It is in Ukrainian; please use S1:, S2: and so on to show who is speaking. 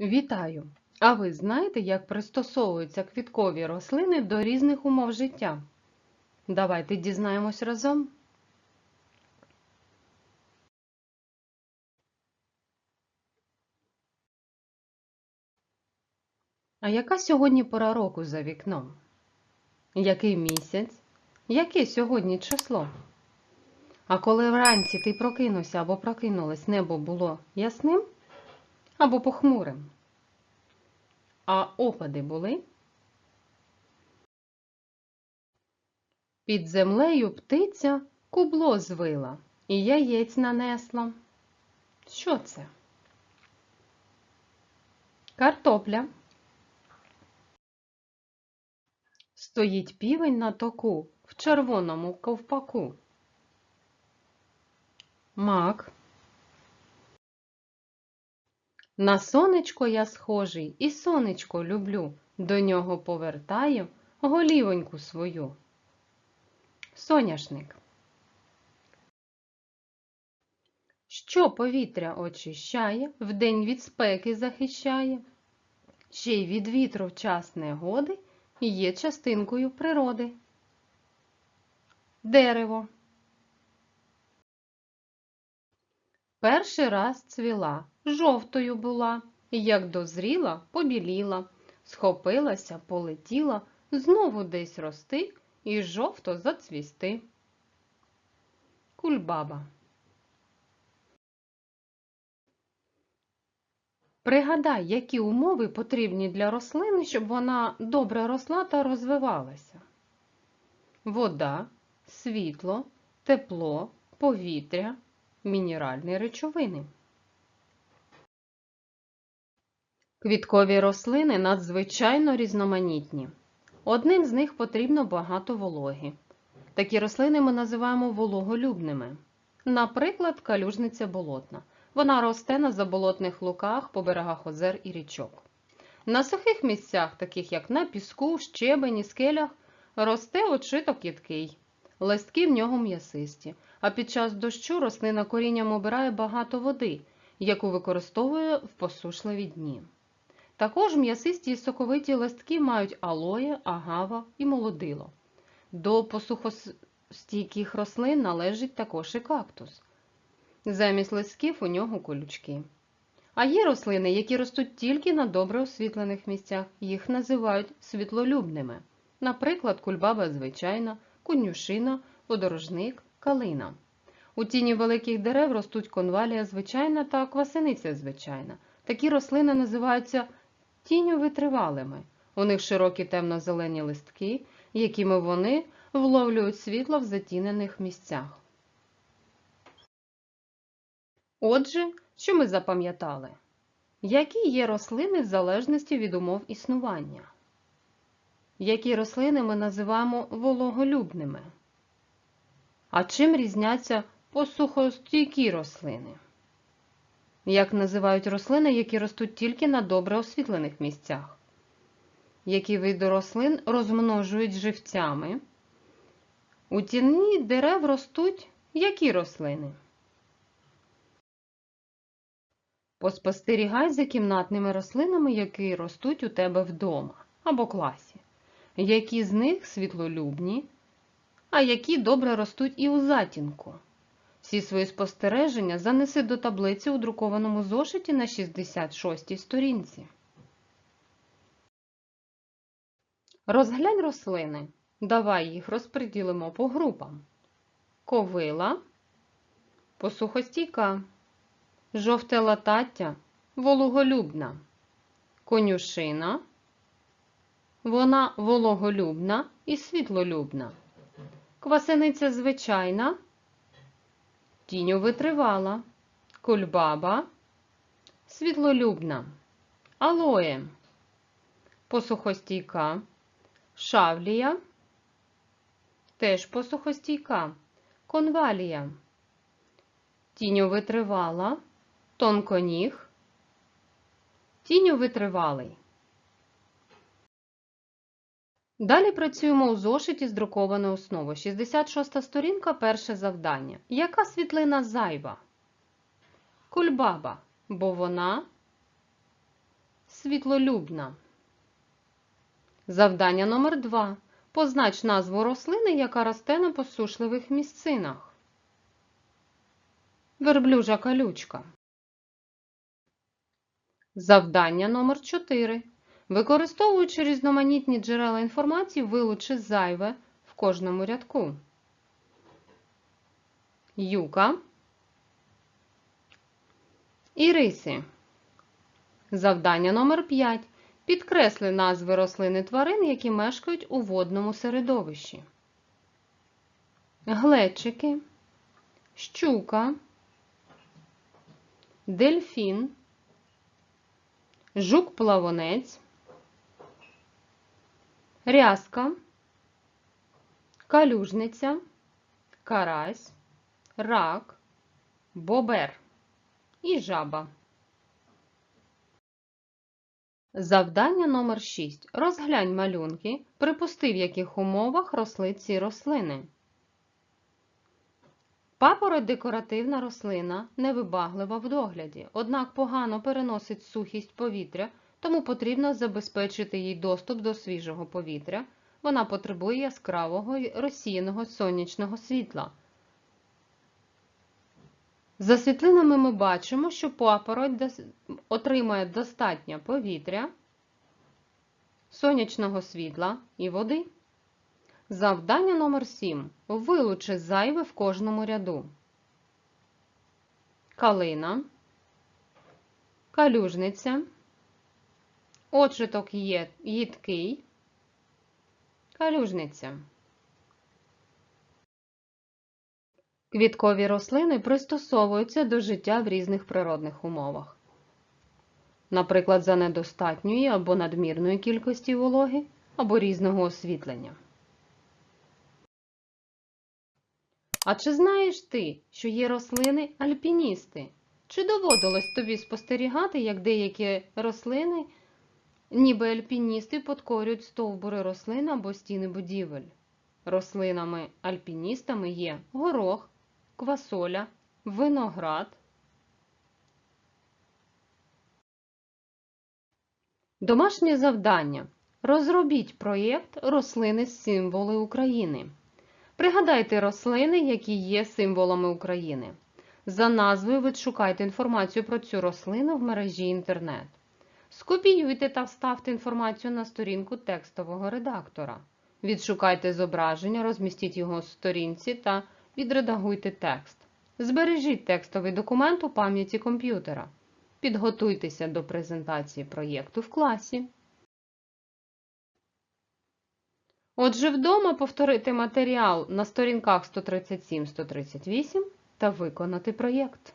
S1: Вітаю! А ви знаєте, як пристосовуються квіткові рослини до різних умов життя? Давайте дізнаємось разом. А яка сьогодні пора року за вікном? Який місяць? Яке сьогодні число? А коли вранці ти прокинувся або прокинулась, небо було ясним або похмурим? А опади були? Під землею птиця кубло звила і яєць нанесла. Що це? Картопля. Стоїть півень на току в червоному ковпаку. Мак. На сонечко я схожий і сонечко люблю, до нього повертаю голівоньку свою. Соняшник. Що повітря очищає, вдень від спеки захищає, ще й від вітру в час негоди є частинкою природи. Дерево. Перший раз цвіла, жовтою була, як дозріла, побіліла, схопилася, полетіла, знову десь рости і жовто зацвісти. Кульбаба. Пригадай, які умови потрібні для рослини, щоб вона добре росла та розвивалася. Вода, світло, тепло, повітря, мінеральні речовини. Квіткові рослини надзвичайно різноманітні. Одним з них потрібно багато вологи. Такі рослини ми називаємо вологолюбними. Наприклад, калюжниця болотна. Вона росте на заболотних луках по берегах озер і річок. На сухих місцях, таких як на піску, щебені, скелях, росте очиток їдкий. Листки в нього м'ясисті, а під час дощу рослина корінням обирає багато води, яку використовує в посушливі дні. Також м'ясисті і соковиті листки мають алоє, агава і молодило. До посухостійких рослин належить також і кактус. Замість листків у нього колючки. А є рослини, які ростуть тільки на добре освітлених місцях, їх називають світлолюбними. Наприклад, кульбаба звичайна, конюшина, подорожник, калина. У тіні великих дерев ростуть конвалія звичайна та квасениця звичайна. Такі рослини називаються тінню витривалими. У них широкі темно-зелені листки, якими вони вловлюють світло в затінених місцях. Отже, що ми запам'ятали? Які є рослини в залежності від умов існування? Які рослини ми називаємо вологолюбними? А чим різняться посухостійкі рослини? Як називають рослини, які ростуть тільки на добре освітлених місцях? Які види рослин розмножують живцями? У тіні дерев ростуть які рослини? Поспостерігай за кімнатними рослинами, які ростуть у тебе вдома або класі. Які з них світлолюбні, а які добре ростуть і у затінку. Всі свої спостереження занеси до таблиці у друкованому зошиті на 66 сторінці. Розглянь рослини. Давай їх розподілимо по групам. Ковила, посухостійка, жовте латаття, вологолюбна, конюшина. Вона вологолюбна і світлолюбна. Квасениця звичайна, тіню витривала, кульбаба, світлолюбна, алоє, посухостійка, шавлія, теж посухостійка, конвалія, тіню витривала, тонконіг, тіню витривалий. Далі працюємо у зошиті з друкованою основою. 66 сторінка, перше завдання. Яка світлина зайва? Кульбаба, бо вона світлолюбна. Завдання номер 2. Познач назву рослини, яка росте на посушливих місцинах. Верблюжа колючка. Завдання номер 4. Використовуючи різноманітні джерела інформації, вилучи зайве в кожному рядку. Юка. Іриси. Завдання номер 5. Підкресли назви рослин і тварин, які мешкають у водному середовищі. Глечики, щука, дельфін, жук-плавонець, рязка, калюжниця, карась, рак, бобер і жаба. Завдання номер 6. Розглянь малюнки. Припусти, в яких умовах росли ці рослини. Папороть декоративна рослина, невибаглива в догляді, однак погано переносить сухість повітря, тому потрібно забезпечити їй доступ до свіжого повітря. Вона потребує яскравого розсіяного сонячного світла. За світлинами ми бачимо, що папороть отримує достатньо повітря, сонячного світла і води. Завдання номер 7. Вилучи зайве в кожному ряду. Калина, калюжниця, очиток є їдкий, калюжниця. Квіткові рослини пристосовуються до життя в різних природних умовах. Наприклад, за недостатньої або надмірної кількості вологи або різного освітлення. А чи знаєш ти, що є рослини альпіністи? Чи доводилось тобі спостерігати, як деякі рослини, ніби альпіністи, подкорюють стовбури рослин або стіни будівель? Рослинами-альпіністами є горох, квасоля, виноград. Домашнє завдання. Розробіть проєкт Рослини символи України. Пригадайте рослини, які є символами України. За назвою відшукайте інформацію про цю рослину в мережі інтернет. Скопіюйте та вставте інформацію на сторінку текстового редактора. Відшукайте зображення, розмістіть його в сторінці та відредагуйте текст. Збережіть текстовий документ у пам'яті комп'ютера. Підготуйтеся до презентації проєкту в класі. Отже, вдома повторити матеріал на сторінках 137-138 та виконати проєкт.